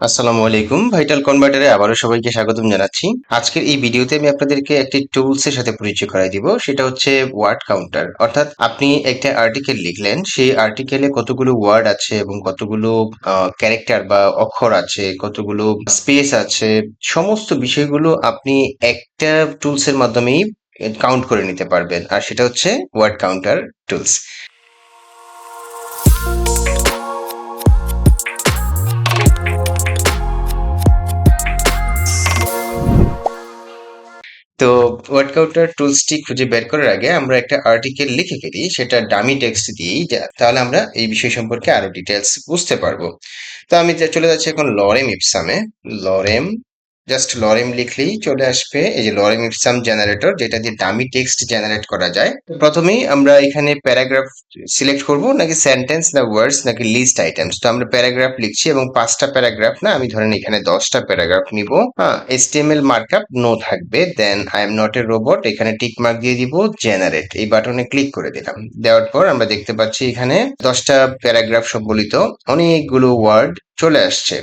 আসসালামু আলাইকুম ভাইটাল কনভার্টারে আবারও সবাইকে স্বাগতম জানাচ্ছি। আজকের এই ভিডিওতে আমি আপনাদেরকে একটি টুলস এর সাথে পরিচয় করাই দিব, সেটা হচ্ছে ওয়ার্ড কাউন্টার। অর্থাৎ আপনি একটা আর্টিকেল লিখলেন, সেই আর্টিকেলে কতগুলো ওয়ার্ড আছে এবং কতগুলো ক্যারেক্টার বা অক্ষর আছে, কতগুলো স্পেস আছে, সমস্ত বিষয়গুলো আপনি একটা টুলস এর মাধ্যমেই কাউন্ট করে নিতে পারবেন। আর সেটা হচ্ছে ওয়ার্ড কাউন্টার টুলস তো ওয়ার্ড কাউন্টার টুলসটি খুঁজে বের করার আগে আমরা একটা আর্টিকেল লিখে ফেলি, সেটা ডামি টেক্সট দিয়েই, যা- তাহলে আমরা এই বিষয় সম্পর্কে আরও ডিটেলস বুঝতে পারব। তো আমি চলে যাচ্ছি এখন লরেম ইপসামে লরেম জাস্ট লরেম লিখলেই চলে আসবে। এই যে লরেম ইপসাম জেনারেটর যেটা দিয়ে ডামি টেক্সট জেনারেট করা যায়। প্রথমেই আমরা এখানে প্যারাগ্রাফ সিলেক্ট করব, নাকি সেন্টেন্স না ওয়ার্ডস নাকি লিস্ট আইটেমস তো আমরা প্যারাগ্রাফ লিখছি এবং পাঁচটা প্যারাগ্রাফ না? আমি ধরেন এখানে দশটা প্যারাগ্রাফ নিব। হ্যাঁ এসটিএমএল মার্কআপ নো থাকবে। Then I am not a robot এখানে টিক মার্ক দিয়ে দিব জেনারেট এই বাটনে ক্লিক করে দিলাম। দেওয়ার পর আমরা দেখতে পাচ্ছি এখানে দশটা প্যারাগ্রাফ সম্বলিত অনেকগুলো ওয়ার্ড চলে আসছে।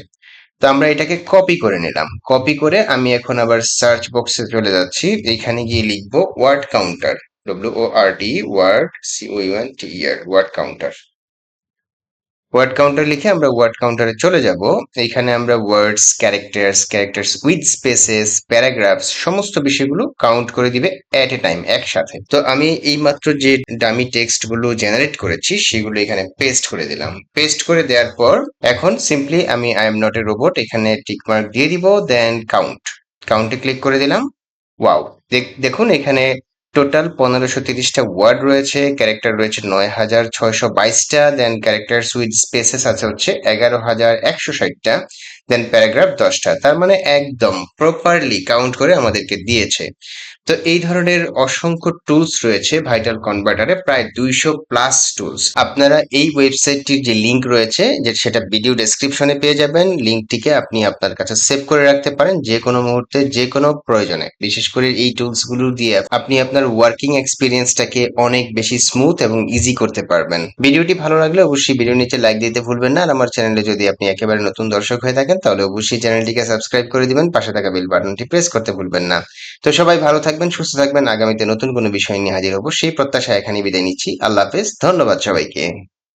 তো আমরা এটাকে কপি করে নিলাম। কপি করে আমি এখন আবার সার্চ বক্সে চলে যাচ্ছি। এখানে গিয়ে লিখব word counter W O R D word C one T ear word counter word counter লিখে আমরা ওয়ার্ড কাউন্টারে চলে যাব। এখানে আমরা words characters characters with spaces paragraphs সমস্ত বিষয়গুলো কাউন্ট করে দিবে এট এ টাইম একসাথে। তো আমি এই মাত্র যে ডামি টেক্সটগুলো জেনারেট করেছি, সেগুলো এখানে পেস্ট করে দিলাম। পেস্ট করে দেওয়ার পর এখন সিম্পলি আমি I am not a robot এখানে টিকমার্ক দিয়ে দিব দেন কাউন্ট কাউন্টে ক্লিক করে দিলাম ওয়াও দেখুন এখানে টোটাল পনেরোশো তিরিশটা ওয়ার্ড রয়েছে ক্যারেক্টার রয়েছে নয় হাজার ছয়শো বাইশটা দেন ক্যারেক্টার উইথ স্পেসেস আছে হচ্ছে এগারো হাজার একশো ষাটটা দেন প্যারাগ্রাফ দশটা। তার মানে একদম প্রপারলি কাউন্ট করে আমাদেরকে দিয়েছে। তো এই ধরনের অসংখ্য টুলস রয়েছে ভাইটাল কনভার্টারে প্রায় দুইশো প্লাস টুলস আপনারা এই ওয়েবসাইটটির যে লিঙ্ক রয়েছে, যে সেটা ভিডিও ডেসক্রিপশনে পেয়ে যাবেন। লিংকটিকে আপনি আপনার কাছে সেভ করে রাখতে পারেন যে কোনো মুহূর্তে যে কোনো প্রয়োজনে। বিশেষ করে এই টুলসগুলো দিয়ে আপনি আপনার ওয়ার্কিং এক্সপিরিয়েন্সটাকে অনেক বেশি স্মুথ এবং ইজি করতে পারবেন। ভিডিওটি ভালো লাগলে অবশ্যই ভিডিও নিচে লাইক দিতে ভুলবেন না। আর আমার চ্যানেলে যদি আপনি একেবারে নতুন দর্শক হয়ে থাকেন, তাহলে অবশ্যই চ্যানেলটিকে সাবস্ক্রাইব করে দিবেন। পাশে থাকা বেল বাটনটি প্রেস করতে ভুলবেন না। তো সবাই ভালো থাকবেন, সুস্থ থাকবেন। আগামীতে নতুন কোনো বিষয় নিয়ে হাজির হব, সেই প্রত্যাশা এখানে বিদায় নিচ্ছি। আল্লাহ হাফেজ। ধন্যবাদ সবাইকে।